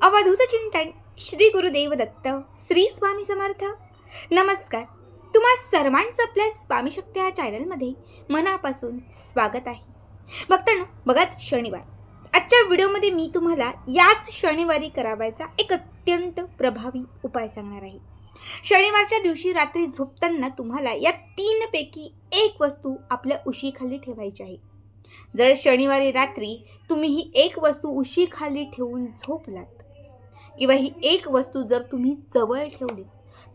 अवधूत चिंतन श्री गुरुदेव दत्त श्री स्वामी समर्थ. नमस्कार. तुम्हा सर्वांचं आपल्या स्वामी शक्ती या चॅनलमध्ये मनापासून स्वागत आहे. बघताना बघाच शनिवार. आजच्या व्हिडिओमध्ये मी तुम्हाला याच शनिवारी करावायचा एक अत्यंत प्रभावी उपाय सांगणार आहे. शनिवारच्या दिवशी रात्री झोपताना तुम्हाला या तीनपैकी एक वस्तू आपल्या उशीखाली ठेवायची आहे. जर शनिवारी रात्री तुम्ही ही एक वस्तू उशीखाली ठेवून झोपलात किंवा ही एक वस्तू जर तुम्ही जवळ ठेवली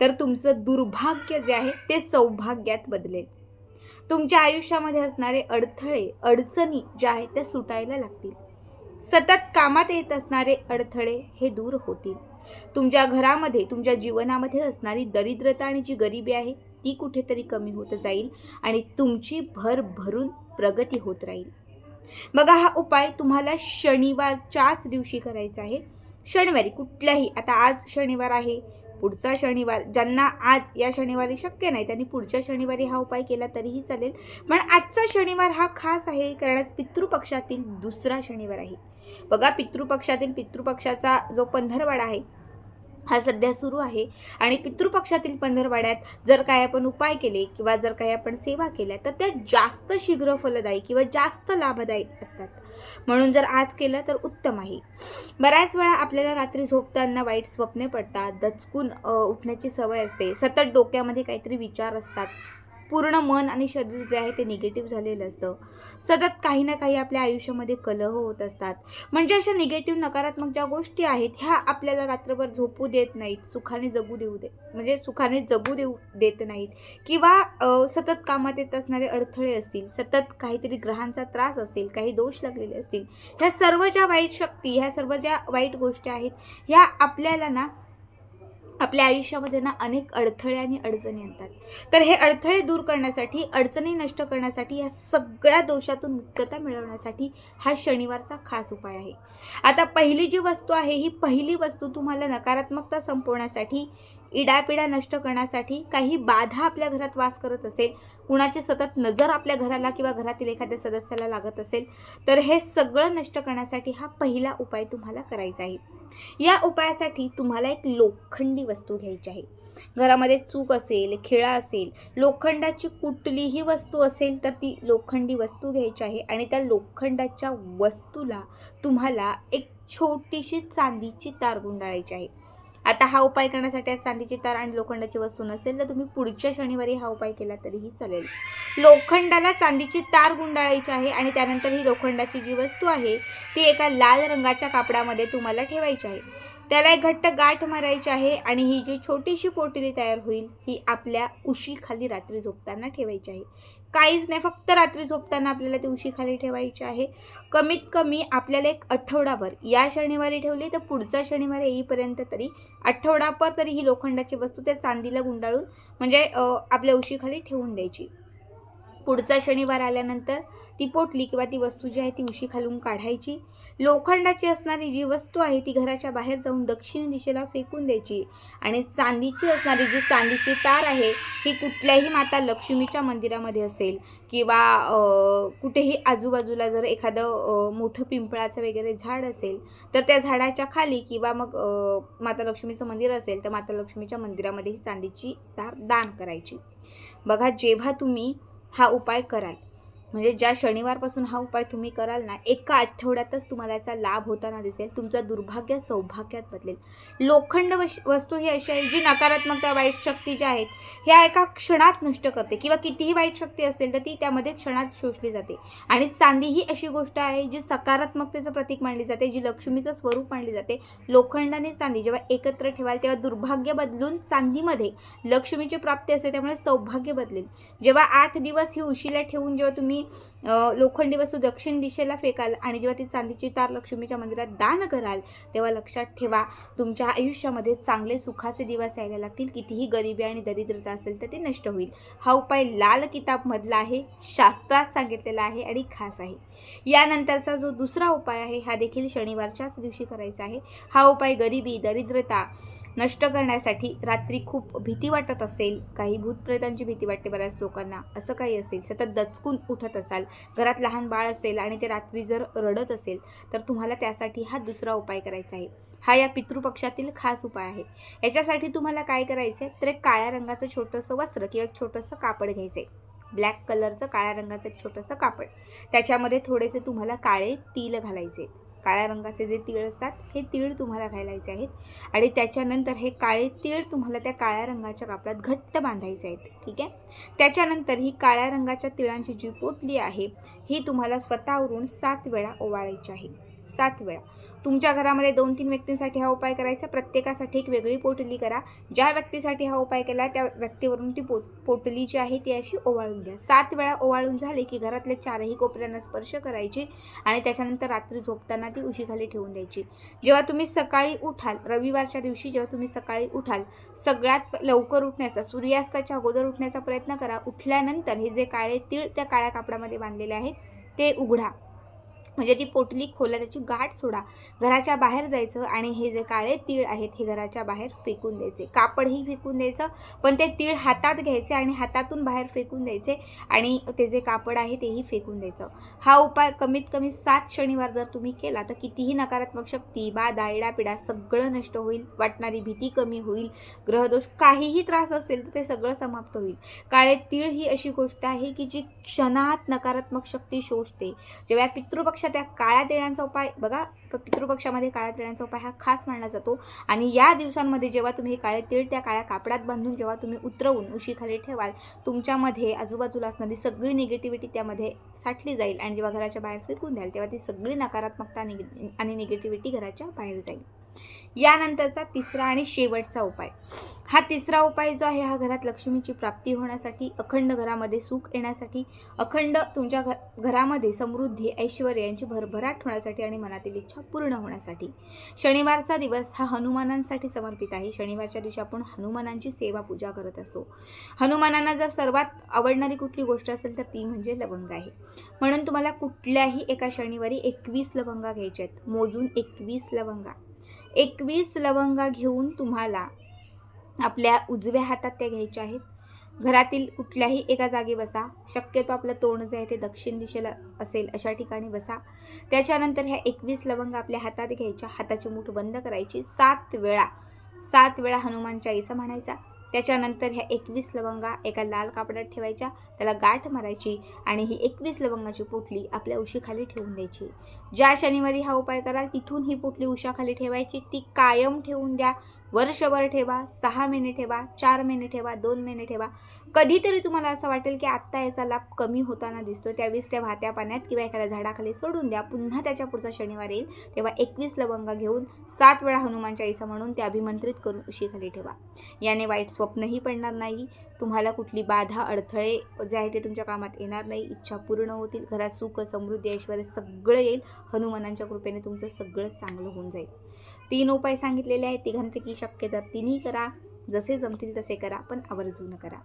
तर तुमचं दुर्भाग्य जे आहे ते सौभाग्यात बदलेल. तुमच्या आयुष्यामध्ये असणारे अडथळे अडचणी ज्या आहेत त्या सुटायला लागतील. सतत कामात येत असणारे अडथळे हे दूर होतील. तुमच्या घरामध्ये तुमच्या जीवनामध्ये असणारी दरिद्रता आणि जी गरिबी आहे ती कुठेतरी कमी होत जाईल आणि तुमची भर भरून प्रगती होत राहील. बघा हा उपाय तुम्हाला शनिवारच्याच दिवशी करायचा आहे. शनिवारी कुठल्याही आता आज शनिवार आहे पुढचा शनिवार ज्यांना आज या शनिवारी शक्य नाही त्यांनी पुढच्या शनिवारी हा उपाय केला तरीही चालेल. पण आजचा शनिवार हा खास आहे कारण आज पितृपक्षातील दुसरा शनिवार आहे. बघा पितृपक्षातील पितृपक्षाचा जो पंधरवाडा आहे हा सध्या सुरू आहे. आणि पितृपक्षातील पंधरवाड्यात जर काय आपण उपाय केले किंवा जर काही आपण सेवा केल्या तर त्या जास्त शीघ्र फलदायी किंवा जास्त लाभदायी असतात. म्हणून जर आज केलं तर उत्तम आहे. बऱ्याच वेळा आपल्याला रात्री झोपताना वाईट स्वप्ने पडतात दचकून उठण्याची सवय असते. सतत डोक्यामध्ये काहीतरी विचार असतात. पूर्ण मन आणि शरीर जे आहे ते निगेटिव्ह झालेलं असतं. सतत काही ना काही आपल्या आयुष्यामध्ये कलह होत असतात. म्हणजे अशा निगेटिव्ह नकारात्मक ज्या गोष्टी आहेत ह्या आपल्याला रात्रभर झोपू देत नाहीत सुखाने जगू देऊ दे म्हणजे सुखाने जगू देऊ देत नाहीत. किंवा सतत कामात येत असणारे अडथळे असतील सतत काहीतरी ग्रहांचा त्रास असेल काही दोष लागलेले असतील ह्या सर्व ज्या वाईट शक्ती ह्या सर्व ज्या वाईट गोष्टी आहेत ह्या आपल्याला ना आपल्या आयुष्यामध्ये ना अनेक अडथळे आणि अडचणी आणतात तर हे अडथळे दूर करण्यासाठी अडचणी नष्ट करण्यासाठी ह्या सगळ्या दोषातून मुक्तता मिळवण्यासाठी हा शनिवारचा खास उपाय आहे. आता पहिली जी वस्तू आहे ही पहिली वस्तू तुम्हाला नकारात्मकता संपवण्यासाठी इडापिडा नष्ट करण्यासाठी काही बाधा आपल्या घरात वास करत असेल कुणाची सतत नजर आपल्या घराला किंवा घरातील एखाद्या सदस्याला लागत असेल तर हे सगळं नष्ट करण्यासाठी हा पहिला उपाय तुम्हाला करायचा आहे. या उपायासाठी तुम्हाला एक लोखंडी वस्तू घ्यायची आहे. घरामध्ये चूक असेल खिळा असेल लोखंडाची कुठलीही वस्तू असेल तर ती लोखंडी वस्तू घ्यायची आहे आणि त्या लोखंडाच्या वस्तूला तुम्हाला एक छोटीशी चांदीची तार गुंडाळायची आहे. आता हा उपाय करण्यासाठी आज चांदीची तार आणि लोखंडाची वस्तू नसेल तर तुम्ही पुढच्या शनिवारी हा उपाय केला तरीही चालेल. लोखंडाला चांदीची तार गुंडाळायची आहे आणि त्यानंतर ही लोखंडाची जी वस्तू आहे ती एका लाल रंगाच्या कापडामध्ये तुम्हाला ठेवायची आहे. त्याला एक घट्ट गाठ मारायची आहे आणि ही जी छोटीशी पोटली तयार होईल ही आपल्या उशीखाली रात्री झोपताना ठेवायची आहे. काहीच नाही फक्त रात्री झोपताना आपल्याला ती उशीखाली ठेवायची आहे. कमीत कमी आपल्याला एक आठवडाभर या शनिवारी ठेवली तर पुढचा शनिवार येईपर्यंत तरी आठवडाभर तरी ही लोखंडाची वस्तू त्या चांदीला गुंडाळून म्हणजे आपल्या उशीखाली ठेवून द्यायची. पुढचा शनिवार आल्यानंतर ती पोटली किंवा ती वस्तू जी आहे ती उशी खालून काढायची. लोखंडाची असणारी जी वस्तू आहे ती घराच्या बाहेर जाऊन दक्षिण दिशेला फेकून द्यायची. आणि चांदीची असणारी जी चांदीची तार आहे ही कुठल्याही माता लक्ष्मीच्या मंदिरामध्ये असेल किंवा कुठेही आजूबाजूला जर एखादं मोठं पिंपळाचं वगैरे झाड असेल तर त्या झाडाच्या खाली किंवा मग माता लक्ष्मीचं मंदिर असेल तर माता लक्ष्मीच्या मंदिरामध्ये ही चांदीची तार दान करायची. बघा जेव्हा तुम्ही हा उपाय कराल. म्हणजे ज्या शनिवारपासून हा उपाय तुम्ही कराल ना एका आठवड्यातच तुम्हाला याचा लाभ होताना दिसेल तुमचं दुर्भाग्य सौभाग्यात बदलेल. लोखंड वश वस्तू ही अशी आहे जी नकारात्मकता वाईट शक्ती ज्या आहेत ह्या एका क्षणात नष्ट करते. किंवा कितीही वाईट शक्ती असेल तर ती त्यामध्ये क्षणात शोषली जाते. आणि चांदी ही अशी गोष्ट आहे जी सकारात्मकतेचं प्रतीक मानली जाते जी लक्ष्मीचं स्वरूप मानली जाते. लोखंड आणि चांदी जेव्हा एकत्र ठेवाल तेव्हा दुर्भाग्य बदलून चांदीमध्ये लक्ष्मीची प्राप्ती असते त्यामुळे सौभाग्य बदलेल. जेव्हा आठ दिवस ही उशीला ठेवून जेव्हा तुम्ही अ, लोखंडी वस्तू दक्षिण दिशेला फेकाल आणि जेव्हा ती चांदीची तार लक्ष्मीच्या मंदिरात दान कराल तेव्हा लक्षात ठेवा तुमच्या आयुष्यामध्ये चांगले सुखाचे दिवस यायला लागतील. कितीही गरिबी आणि दरिद्रता असेल तर ते नष्ट होईल. हा उपाय लाल किताबमधला आहे शास्त्रात सांगितलेला आहे आणि खास आहे. यानंतरचा जो दुसरा उपाय आहे हा देखील शनिवारच्याच दिवशी करायचा आहे. हा उपाय गरिबी दरिद्रता नष्ट करण्यासाठी रात्री खूप भीती वाटत असेल काही भूतप्रेतांची भीती वाटते बऱ्याच लोकांना असं काही असेल सतत दचकून उठत असाल घरात लहान बाळ असेल आणि ते रात्री जर रडत असेल तर तुम्हाला त्यासाठी हा दुसरा उपाय करायचा आहे. हा या पितृपक्षातील खास उपाय आहे. याच्यासाठी तुम्हाला काय करायचं आहे तर एक काळ्या रंगाचं छोटंसं वस्त्र किंवा एक छोटंसं कापड घ्यायचं आहे ब्लॅक कलरचं काळ्या रंगाचं एक छोटंसं कापड. त्याच्यामध्ये थोडेसे तुम्हाला काळे तीळ घालायचे आहेत. काळ्या रंगाचे जे तीळ असतात हे तीळ तुम्हाला घालायचे आहेत. आणि त्याच्यानंतर हे काळे तीळ तुम्हाला त्या काळ्या रंगाच्या कापडात घट्ट बांधायचे आहेत. ठीक आहे? त्याच्यानंतर ही काळ्या रंगाच्या तिळांची जी पोटली आहे ही तुम्हाला स्वतःवरून सात वेळा ओवाळायची आहे. सात वेळा. तुमच्या घरामध्ये दोन तीन व्यक्तींसाठी हा उपाय करायचा. प्रत्येकासाठी एक वेगळी पोटली करा. ज्या व्यक्तीसाठी हा उपाय केला त्या व्यक्तीवरून ती पो पोटली जी आहे ती अशी ओवाळून द्या. सात वेळा ओवाळून झाले की घरातल्या चारही कोपऱ्यांना स्पर्श करायचे आणि त्याच्यानंतर रात्री झोपताना ती उशीखाली ठेवून द्यायची. जेव्हा तुम्ही सकाळी उठाल रविवारच्या दिवशी जेव्हा तुम्ही सकाळी उठाल सगळ्यात लवकर उठण्याचा सूर्यास्ताच्या अगोदर उठण्याचा प्रयत्न करा. उठल्यानंतर हे जे काळे तीळ त्या काळ्या कापडामध्ये बांधलेले आहेत ते उघडा. म्हणजे ती पोटली खोला त्याची गाठ सोडा. घराच्या बाहेर जायचं आणि हे जे काळे तीळ आहेत हे घराच्या बाहेर फेकून द्यायचे. कापडही फेकून द्यायचं पण ते तीळ हातात घ्यायचे आणि हातातून बाहेर फेकून द्यायचे आणि ते जे कापड आहे तेही फेकून द्यायचं. हा उपाय कमीत कमी सात शनिवार जर तुम्ही केला तर कितीही नकारात्मक शक्ती बाधा इडापिडा सगळं नष्ट होईल वाटणारी भीती कमी होईल ग्रहदोष काहीही त्रास असेल तर ते सगळं समाप्त होईल. काळे तीळ ही अशी गोष्ट आहे की जी क्षणात नकारात्मक शक्ती शोषते. जेव्हा पितृपक्ष पितृपक्षात त्या काळ्या तिळांचा उपाय बघा पितृपक्षामध्ये काळ्या तिळांचा उपाय हा खास मानला जातो. आणि या दिवसांमध्ये जेव्हा तुम्ही हे काळे तीळ त्या काळ्या कापडात बांधून जेव्हा तुम्ही उतरवून उशीखाली ठेवाल तुमच्यामध्ये आजूबाजूला असणारी सगळी निगेटिव्हिटी त्यामध्ये साठली जाईल. आणि जेव्हा घराच्या बाहेर फेकून द्याल तेव्हा ती सगळी नकारात्मकता निगे आणि निगेटिव्हिटी घराच्या बाहेर जाईल. यानंतरचा तिसरा आणि शेवटचा उपाय. हा तिसरा उपाय जो आहे हा घरात लक्ष्मीची प्राप्ती होण्यासाठी अखंड घरामध्ये सुख येण्यासाठी अखंड तुमच्या घ घरामध्ये समृद्धी ऐश्वर यांची भरभराट होण्यासाठी आणि मनातील इच्छा पूर्ण होण्यासाठी. शनिवारचा दिवस हा हनुमानांसाठी समर्पित आहे. शनिवारच्या दिवशी आपण हनुमानांची सेवा पूजा करत असतो. हनुमानांना जर सर्वात आवडणारी कुठली गोष्ट असेल तर ती म्हणजे लवंग आहे. म्हणून तुम्हाला कुठल्याही एका शनिवारी एकवीस लवंगा घ्यायच्या आहेत. मोजून एकवीस लवंगा. एकवीस लवंगा घेऊन तुम्हाला आपल्या उजव्या हातात त्या घ्यायच्या आहेत. घरातील कुठल्याही एका जागी बसा. शक्यतो आपलं तोंड जे आहे ते दक्षिण दिशेला असेल अशा ठिकाणी बसा. त्याच्यानंतर ह्या एकवीस लवंग आपल्या हातात घ्यायच्या. हाताची मूठ बंद करायची. सात वेळा सात वेळा हनुमान चाळीसा म्हणायचा. त्याच्यानंतर ह्या एकवीस लवंगा एका लाल कापडात ठेवायच्या त्याला गाठ मारायची आणि ही एकवीस लवंगाची पोटली आपल्या उशीखाली ठेवून द्यायची. ज्या शनिवारी हा उपाय कराल तिथून ही पोटली उशाखाली ठेवायची. ती कायम ठेवून द्या. वर्षभर ठेवा सहा महिने ठेवा चार महिने ठेवा दोन महिने ठेवा. कधीतरी तुम्हाला असं वाटेल की आत्ता याचा लाभ कमी होताना दिसतो त्यावेळेस त्या वाहत्या पाण्यात किंवा एखाद्या झाडाखाली सोडून द्या. पुन्हा त्याच्या पुढचा शनिवार येईल तेव्हा एकवीस लवंग घेऊन सात वेळा हनुमान चाळीसा म्हणून ते अभिमंत्रित करून उशीखाली ठेवा. याने वाईट स्वप्नही पडणार नाही. तुम्हाला कुठली बाधा अडथळे जे आहे ते तुमच्या कामात येणार नाही. इच्छा पूर्ण होतील. घरात सुख समृद्धी ऐश्वर सगळं येईल. हनुमानांच्या कृपेने तुमचं सगळं चांगलं होऊन जाईल. तीन उपाय सांगितलेले आहेत. तिघांपैकी शक्य तर तिन्ही करा. जसे जमतील तसे करा पण आवर्जून करा.